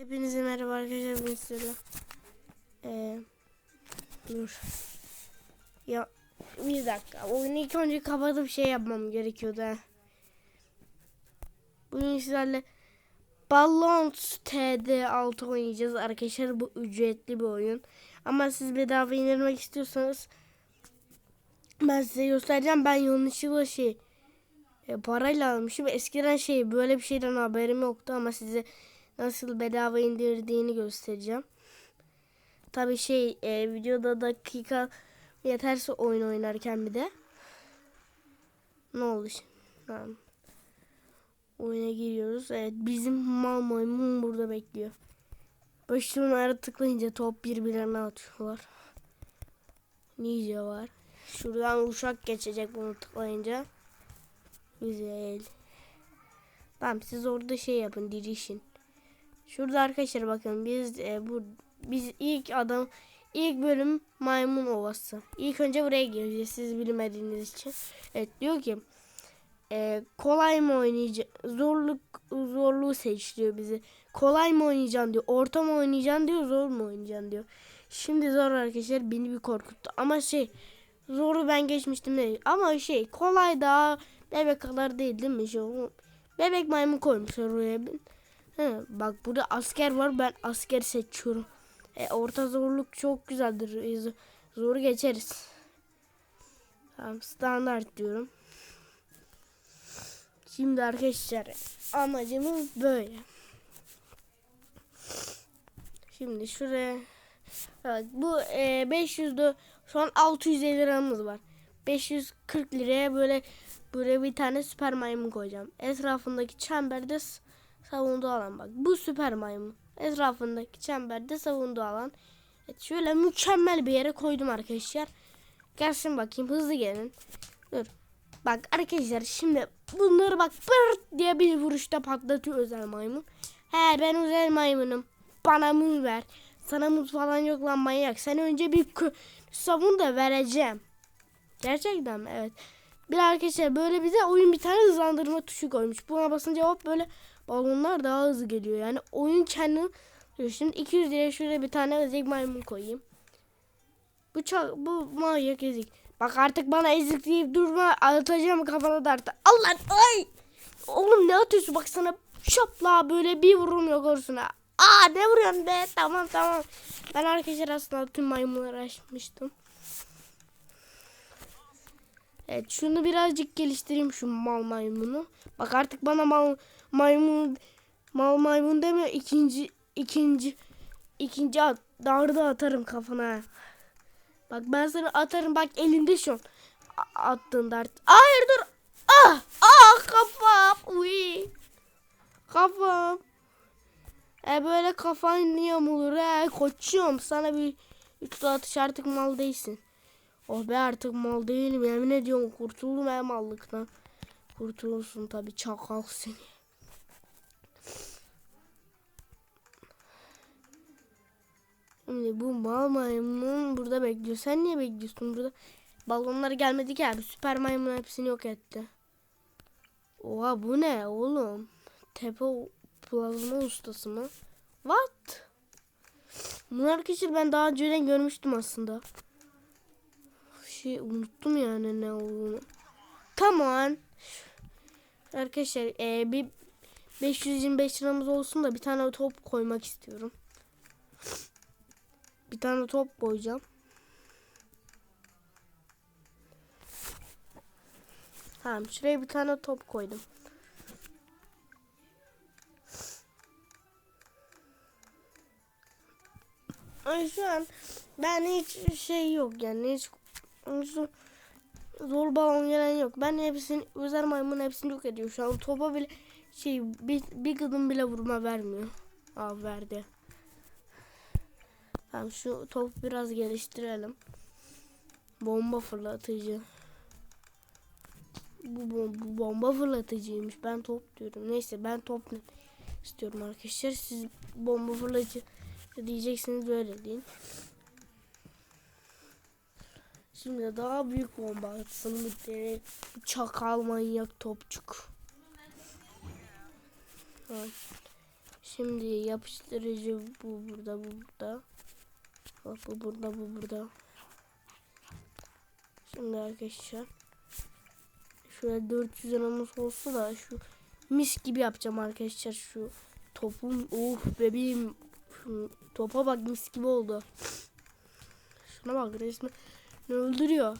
Hepinize merhaba arkadaşlar ben sizlerle. Ee, dur. Ya bir dakika. Oyunu ilk önce kapatıp şey yapmam gerekiyordu. ha. Bugün sizlerle Balloons TD 6 oynayacağız arkadaşlar. Bu ücretli bir oyun. Ama siz bedava indirmek istiyorsanız ben size göstereceğim. Ben yanlışlıkla şey e, parayla almışım. Eskiden şey böyle bir şeyden haberim yoktu ama size nasıl bedava indirdiğini göstereceğim. Tabi şey e, videoda dakika yeterse oyun oynarken bir de. Ne oldu şimdi? Tamam. Oyuna giriyoruz. Evet bizim mal maymun burada bekliyor. Başlarına tıklayınca top birbirlerine atıyorlar. Ninja var. Şuradan uşak geçecek bunu tıklayınca. Güzel. Tamam siz orada şey yapın dirişin. Şurada arkadaşlar bakın biz e, bu biz ilk adam ilk bölüm maymun ovası. İlk önce buraya gireceğiz siz bilmediğiniz için. Evet diyor ki e, kolay mı oynayacak zorluk zorluğu seç diyor bizi. Kolay mı oynayacaksın diyor. Orta mı oynayacaksın diyor. Zor mu oynayacaksın diyor. Şimdi zor arkadaşlar beni bir korkuttu. Ama şey zoru ben geçmiştim değil. Ama şey kolay daha bebek kadar değil değil mi? Şey, bebek maymun koymuşlar oraya. He, bak burada asker var. Ben asker seçiyorum. E, orta zorluk çok güzeldir. E, z- zoru geçeriz. Tamam standart diyorum. Şimdi arkadaşlar amacımız böyle. Şimdi şuraya evet, bu e, 500'de şu an 650 liramız var. 540 liraya böyle böyle bir tane süper maymun koyacağım. Etrafındaki çemberde savunduğu alan bak. Bu süper maymun. Etrafındaki çemberde savunduğu alan. Evet, şöyle mükemmel bir yere koydum arkadaşlar. Gelsin bakayım hızlı gelin. Dur. Bak arkadaşlar şimdi bunları bak pırt diye bir vuruşta patlatıyor özel maymun. He ben özel maymunum. Bana muz ver. Sana muz falan yok lan manyak. Sen önce bir savun da vereceğim. Gerçekten mi? Evet. Bir arkadaşlar böyle bize oyun bir tane hızlandırma tuşu koymuş. Buna basınca hop böyle balonlar daha hızlı geliyor. Yani oyun kendini Şimdi 200 liraya şuraya bir tane ezik maymun koyayım. Bu çok, bu manyak ezik. Bak artık bana ezik deyip durma. Atacağım kafana da artık. Allah ay. Oğlum ne atıyorsun bak sana şapla böyle bir vurum yok orasına. Aa ne vuruyorsun be tamam tamam. Ben arkadaşlar aslında tüm maymunları açmıştım. Evet şunu birazcık geliştireyim şu mal maymunu. Bak artık bana mal maymun mal maymun deme ikinci ikinci ikinci at, darda atarım kafana. Bak ben sana atarım bak elinde şu an. A- attığın dart. Hayır dur. Ah! Ah kafam. Uy. Kafam. E böyle kafan yamulur he koçum. Sana bir üç atış artık mal değilsin. Oh be artık mal değilim yemin ediyorum kurtuldum he mallıktan. Kurtulursun tabi çakal seni. Şimdi bu mal maymun burada bekliyor. Sen niye bekliyorsun burada? Balonlar gelmedi ki abi. Süper maymun hepsini yok etti. Oha bu ne oğlum? Tepe plazma ustası mı? What? Bunu arkadaşlar ben daha önceden görmüştüm aslında. Şey unuttum yani ne olduğunu. Come on. Arkadaşlar e, bir 525 liramız olsun da bir tane top koymak istiyorum. Bir tane top koyacağım. Tamam şuraya bir tane top koydum. Ay şu an ben hiç şey yok yani hiç, zor balon gelen yok. Ben hepsini özel maymun hepsini yok ediyor. Şu an topa bile şey bir, bir gıdım bile vurma vermiyor. Aa verdi. Tamam şu top biraz geliştirelim. Bomba fırlatıcı. Bu, bom- bu bomba fırlatıcıymış. Ben top diyorum. Neyse ben top istiyorum arkadaşlar. Siz bomba fırlatıcı diyeceksiniz böyle deyin. Şimdi daha büyük bomba atsın bir tane çakal manyak topçuk. Evet. Şimdi yapıştırıcı bu burada bu burada. Bak bu burada bu burada. Şimdi arkadaşlar. Şöyle 400 liramız olsa da şu mis gibi yapacağım arkadaşlar şu topum. Of bebeğim. Topa bak mis gibi oldu. Şuna bak resmen ne öldürüyor.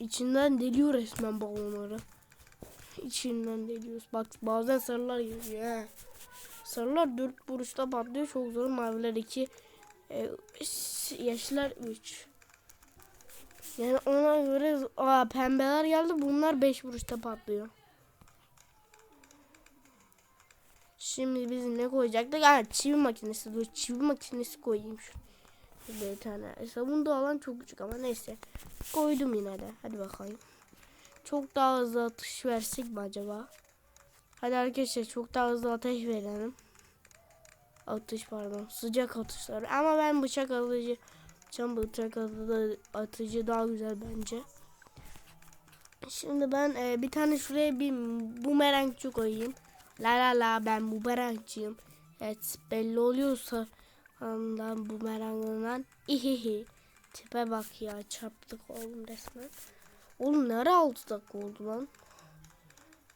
İçinden deliyor resmen balonları. İçinden deliyoruz. Bak bazen sarılar geliyor. Sarılar 4 vuruşta patlıyor. Çok zor. Maviler 2. E, yeşiller 3. Yani ona göre aa, pembeler geldi. Bunlar 5 vuruşta patlıyor. Şimdi biz ne koyacaktık? Ha, çivi makinesi. Dur çivi makinesi koyayım şu. Bir tane. Sabun da alan çok küçük ama neyse. Koydum yine de. Hadi bakalım. Çok daha hızlı atış versek mi acaba? Hadi arkadaşlar çok daha hızlı ateş verelim. Atış pardon. Sıcak atışlar. Ama ben bıçak atıcı Can bıçak atıcı, atıcı daha güzel bence. Şimdi ben e, bir tane şuraya bir bumerangçı koyayım. La la la ben bumerangçıyım. Evet belli oluyorsa ondan bumerangından ihihi. Tipe bak ya çarptık oğlum resmen. Oğlum nere 6 dakika oldu lan?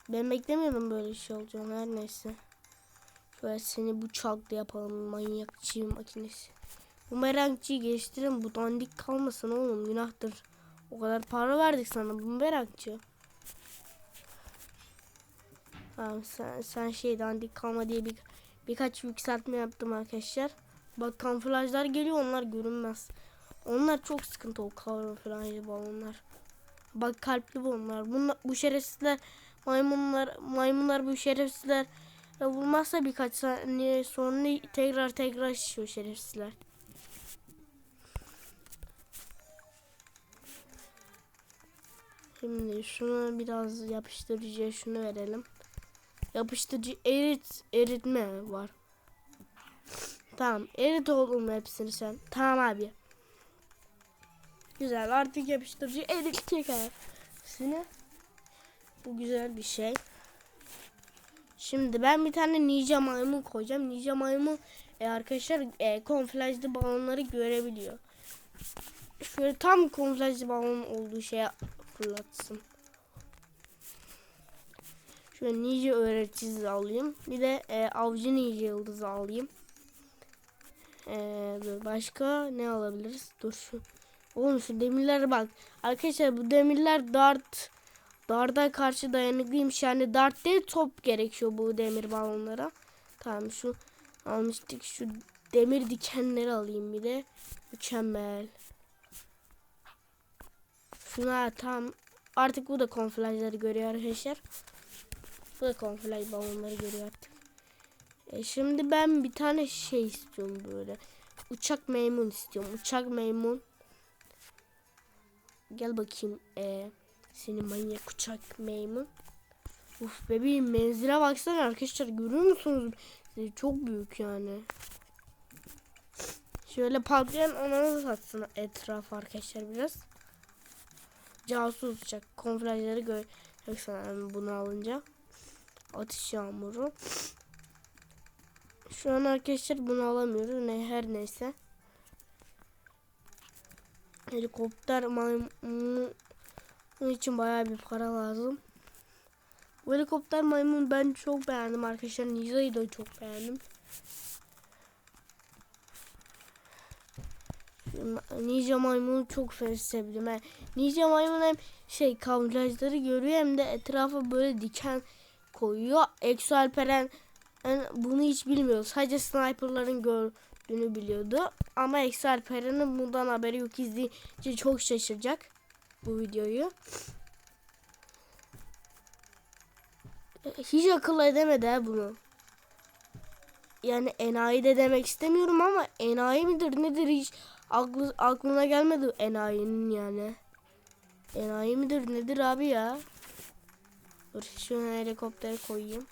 Ben beklemiyordum böyle şey olacağını her neyse. Şöyle seni bıçakla yapalım manyak çivi makinesi. Bu merangçıyı geliştirin bu dandik kalmasın oğlum günahtır. O kadar para verdik sana bu merangçı. Tamam sen, sen şey dandik kalma diye bir, birkaç yükseltme yaptım arkadaşlar. Bak kamuflajlar geliyor onlar görünmez. Onlar çok sıkıntı o kamuflajlı balonlar. Bak kalpli bunlar. Bunlar bu şerefsizler maymunlar maymunlar bu şerefsizler vurmazsa birkaç saniye sonra tekrar tekrar şişiyor şerefsizler. Şimdi şunu biraz yapıştırıcıya şunu verelim. Yapıştırıcı erit eritme var. Tamam erit oğlum hepsini sen. Tamam abi. Güzel artık yapıştırıcı eritecek hepsini. Bu güzel bir şey. Şimdi ben bir tane ninja maymun koyacağım. Ninja maymun e, arkadaşlar e, konflajlı balonları görebiliyor. Şöyle tam konflajlı balon olduğu şeye fırlatsın. Şöyle ninja öğreticisi alayım. Bir de e, avcı ninja yıldızı alayım. E, başka ne alabiliriz? Dur şu. Oğlum şu demirlere bak. Arkadaşlar bu demirler dart darda karşı dayanıklıymış. Yani dart değil top gerekiyor bu demir balonlara. Tamam şu almıştık. Şu demir dikenleri alayım bir de. Mükemmel. Şuna tam artık bu da konflajları görüyor arkadaşlar. Bu da konflaj balonları görüyor artık. E şimdi ben bir tane şey istiyorum böyle. Uçak maymun istiyorum. Uçak maymun. Gel bakayım. E, seni manyak uçak maymun. Uf bebeğim menzile baksana arkadaşlar görüyor musunuz? E, Çok büyük yani. Şöyle patlayan ananı satsın etraf arkadaşlar biraz. Casus uçak. Konflajları göreceksin bunu alınca. Atış yağmuru. Şu an arkadaşlar bunu alamıyoruz. Ne her neyse. Helikopter maymun için bayağı bir para lazım. Bu helikopter maymun ben çok beğendim arkadaşlar. Niza'yı da çok beğendim. Ninja maymunu çok sevdim. Ben. Ninja maymun hem şey kamuflajları görüyor hem de etrafa böyle diken koyuyor. Exo Alperen yani bunu hiç bilmiyor. Sadece sniperların gördüğünü biliyordu. Ama Exo Alperen'in bundan haberi yok. İzleyince çok şaşıracak bu videoyu. Hiç akıl edemedi ha bunu. Yani enayi de demek istemiyorum ama enayi midir nedir hiç aklı, aklına gelmedi enayinin yani. Enayi midir nedir abi ya? Dur şuna helikopter koyayım.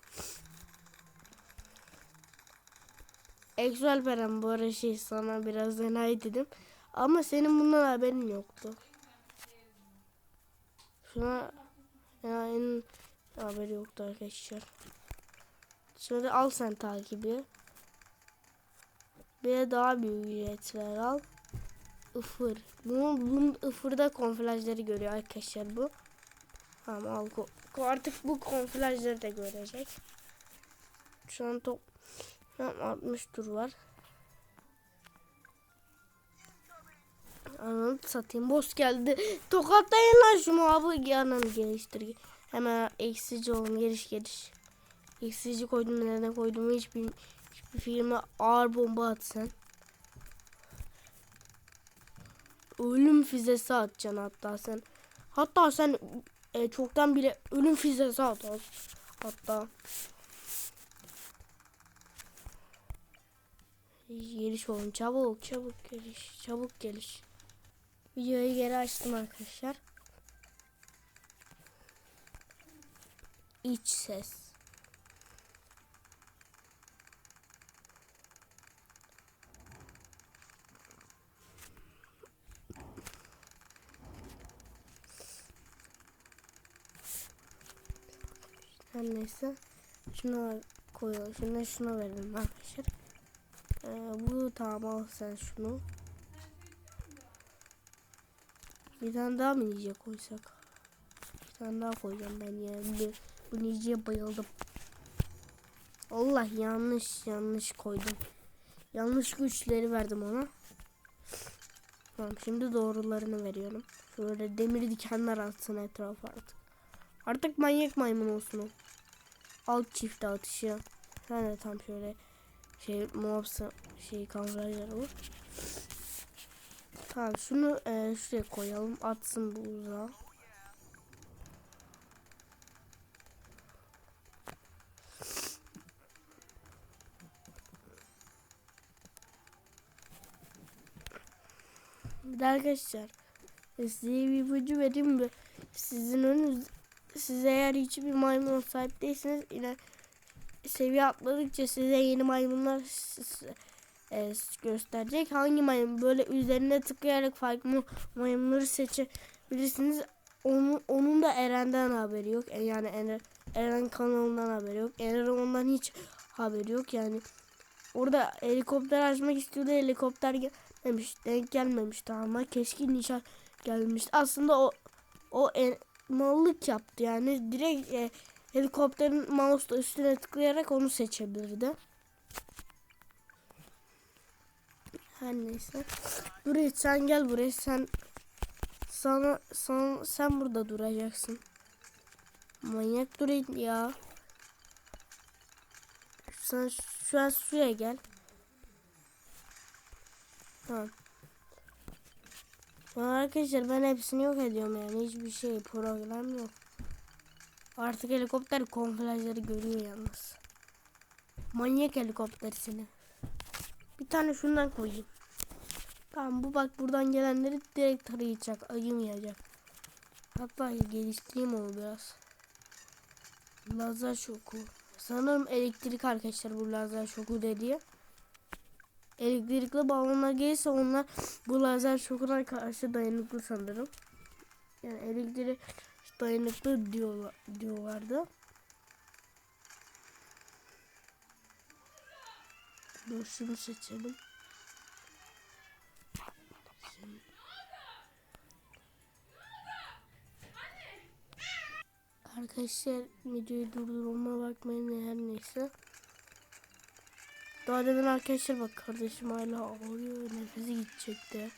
Exual Peren bu ara şey sana biraz enayi dedim. Ama senin bundan haberin yoktu. Şuna enayinin haberi yoktu arkadaşlar. Şöyle al sen takibi. Bir daha büyük ücretler al. Ifır. Bunun, bunun ıfırda konflajları görüyor arkadaşlar bu. Tamam al. Artık bu konflajları da görecek. Şu an top şu an 60 tur var. Ananı satayım. Boss geldi. Tokatlayın lan şunu abi. Yanını geliştir. Hemen eksici olun. Geliş geliş. Eksici koydum. Nereden koydum hiçbir, hiçbir filme ağır bomba at sen. Ölüm füzesi atacaksın hatta sen. Hatta sen e, çoktan bile ölüm füzesi at. Hatta. Geliş olun. Çabuk çabuk geliş. Çabuk geliş. Videoyu geri açtım arkadaşlar. İç ses. Neyse. Şunu koyalım. Şunu şunu verelim arkadaşlar. Ee, bu tamam sen şunu. Bir tane daha mı nice koysak? Bir tane daha koyacağım ben ya. Bu, bu niceye bayıldım. Allah yanlış yanlış koydum. Yanlış güçleri verdim ona. Tamam şimdi doğrularını veriyorum. Şöyle demir dikenler atsın etrafa artık. Artık manyak maymun olsun o. Alt çift atışı. Yani tam şöyle şey mobsa şey kameraları olur. Tamam şunu e, şuraya koyalım. Atsın bu uzağa. Bir arkadaşlar e, size bir ipucu vereyim mi? Sizin önünüz siz eğer hiçbir maymun sahip değilseniz yine seviye atladıkça size yeni maymunlar e, gösterecek. Hangi maymun böyle üzerine tıklayarak farklı maymunları seçebilirsiniz. Onun, onun da Eren'den haberi yok. E, Yani Eren, Eren kanalından haberi yok. Eren ondan hiç haberi yok. Yani orada helikopter açmak istiyordu. Helikopter gelmemiş. Denk gelmemişti ama keskin nişan gelmişti. Aslında o o en, mallık yaptı. Yani direkt e, helikopterin mouse'la üstüne tıklayarak onu seçebilirdi. Her neyse. Buraya sen gel buraya sen sana, sana sen burada duracaksın. Manyak durayım ya. Sen şu an şuraya gel. Tamam. Arkadaşlar ben hepsini yok ediyorum yani hiçbir şey program yok. Artık helikopter konflajları görüyor yalnız. Manyak helikopter seni. Bir tane şundan koyayım. Tamam bu bak buradan gelenleri direkt tarayacak, acımayacak. Hatta geliştireyim onu biraz. Lazer şoku. Sanırım elektrik arkadaşlar bu lazer şoku dediği. Elektrikli balonlar gelirse onlar bu lazer şokuna karşı dayanıklı sanırım. Yani elektrik dayanıklı diyorlar, diyorlardı. Dur şunu seçelim. Arkadaşlar videoyu durdurma bakmayın her neyse. Daha demin arkadaşlar bak kardeşim hala ağlıyor nefesi gidecekti.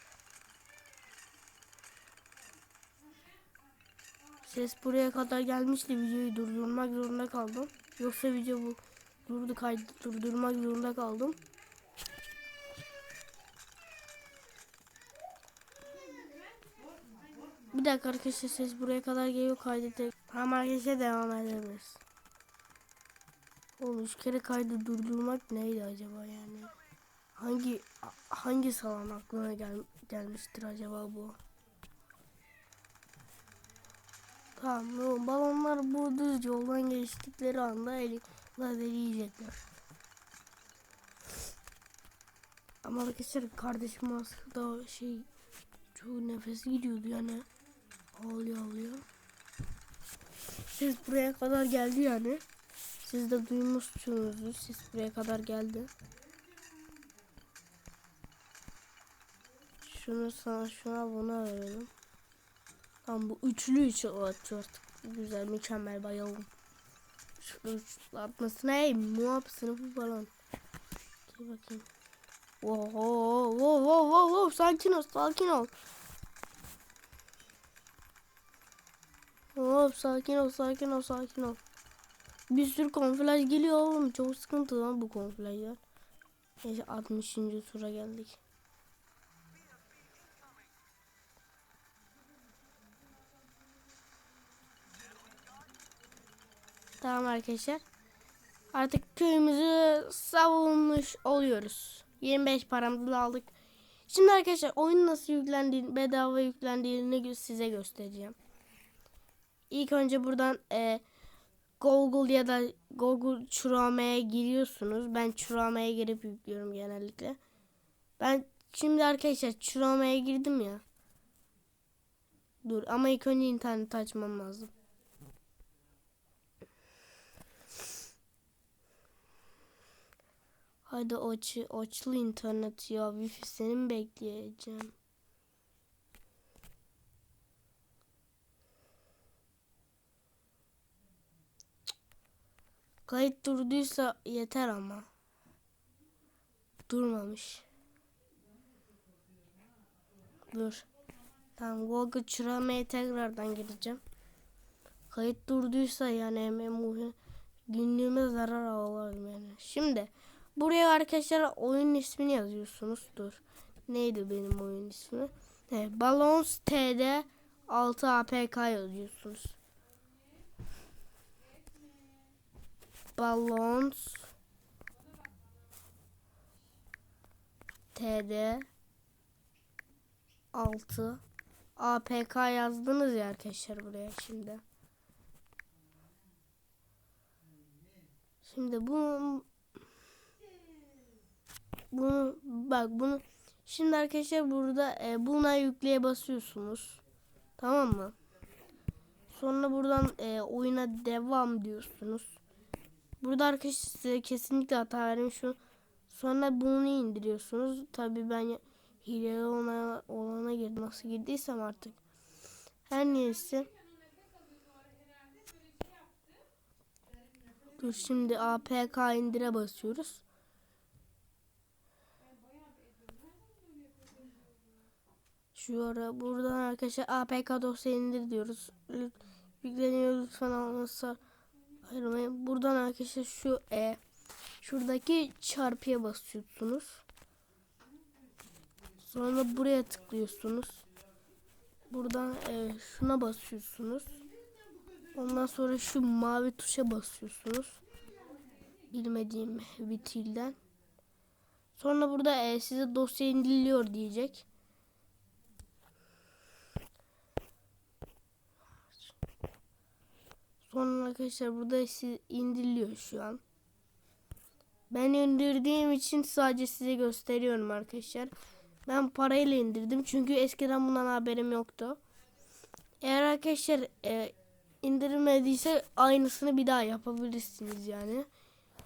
Ses buraya kadar gelmişti videoyu durdurmak zorunda kaldım. Yoksa video bu durdu kaydı durdurmak zorunda kaldım. Bir dakika arkadaşlar ses buraya kadar geliyor kaydı Tamam arkadaşlar devam edebiliriz. Oğlum üç kere kaydı durdurmak neydi acaba yani? Hangi hangi salan aklına gel, gelmiştir acaba bu? Tamam balonlar bu düz yoldan geçtikleri anda eli lazeri yiyecekler. Ama arkadaşlar kardeşim aslında şey çok nefesi gidiyordu yani. Ağlıyor ağlıyor. Ses buraya kadar geldi yani. Siz de duymuşsunuzdur. Ses buraya kadar geldi. Şunu sana şuna buna verelim. Tamam bu üçlü üç atıyor. Güzel mükemmel bayıldım. Şu üç atmasına ey muhab sınıfı falan. Dur bakayım. Wow, wow, wow, wow, wow. Sakin ol, sakin ol. Hop, sakin ol, sakin ol, sakin ol. Bir sürü konflaj geliyor oğlum. Çok sıkıntı lan bu konflajlar. Neyse 60. tura geldik. Tamam arkadaşlar. Artık köyümüzü savunmuş oluyoruz. 25 paramızı aldık. Şimdi arkadaşlar oyun nasıl yüklendiğini, bedava yüklendiğini size göstereceğim. İlk önce buradan e, Google ya da Google Chrome'ye giriyorsunuz. Ben Chrome'ye girip yüklüyorum genellikle. Ben şimdi arkadaşlar Chrome'ye girdim ya. Dur ama ilk önce internet açmam lazım. Hadi aç, açlı internet ya. Wi-Fi seni mi bekleyeceğim? Kayıt durduysa yeter ama. Durmamış. Dur. Tamam Google Chrome'ye tekrardan gireceğim. Kayıt durduysa yani muhe- günlüğüme zarar alalım yani. Şimdi buraya arkadaşlar oyun ismini yazıyorsunuz. Dur. Neydi benim oyun ismi? Evet, Balance TD 6 APK yazıyorsunuz. Balance TD 6 APK yazdınız ya arkadaşlar buraya şimdi. Şimdi bu bunu bak bunu şimdi arkadaşlar burada e, buna yükleye basıyorsunuz. Tamam mı? Sonra buradan e, oyuna devam diyorsunuz. Burada arkadaşlar size kesinlikle hata vermiş. Sonra bunu indiriyorsunuz. Tabii ben hileli olana, olana girdim. Nasıl girdiysem artık. Her neyse. Dur şimdi APK indire basıyoruz. Şu ara buradan arkadaşlar APK dosya indir diyoruz. Yükleniyor lütfen almazsa ayrılmayın. Buradan arkadaşlar şu e şuradaki çarpıya basıyorsunuz. Sonra buraya tıklıyorsunuz. Buradan e, şuna basıyorsunuz. Ondan sonra şu mavi tuşa basıyorsunuz. Bilmediğim bir tilden. Sonra burada e, size dosya indiriliyor diyecek. Sonra arkadaşlar burada siz indiriliyor şu an. Ben indirdiğim için sadece size gösteriyorum arkadaşlar. Ben parayla indirdim çünkü eskiden bundan haberim yoktu. Eğer arkadaşlar e, indirilmediyse aynısını bir daha yapabilirsiniz yani.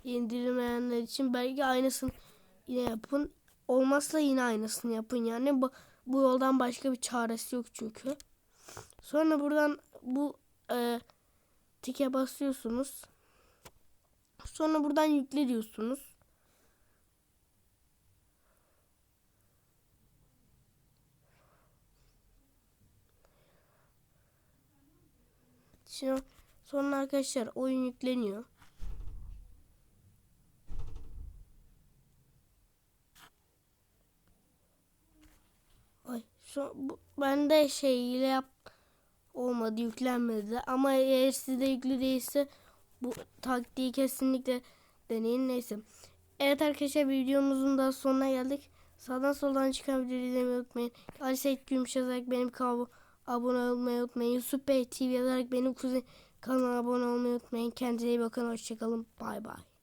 İndirilmeyenler için belki aynısını yine yapın. Olmazsa yine aynısını yapın yani. Bu, bu yoldan başka bir çaresi yok çünkü. Sonra buradan bu e, tike basıyorsunuz. Sonra buradan yükle diyorsunuz. Şimdi sonra arkadaşlar oyun yükleniyor. Ay şu bu, bende şey ile yap olmadı yüklenmedi ama eğer sizde yüklü değilse bu taktiği kesinlikle deneyin neyse. Evet arkadaşlar videomuzun da sonuna geldik. Sağdan soldan çıkan videoyu izlemeyi unutmayın. Ali Seyit Gümüş yazarak benim kanalıma abone olmayı unutmayın. Yusuf Bey TV yazarak benim kuzen kanalıma abone olmayı unutmayın. Kendinize iyi bakın. Hoşçakalın. Bay bay.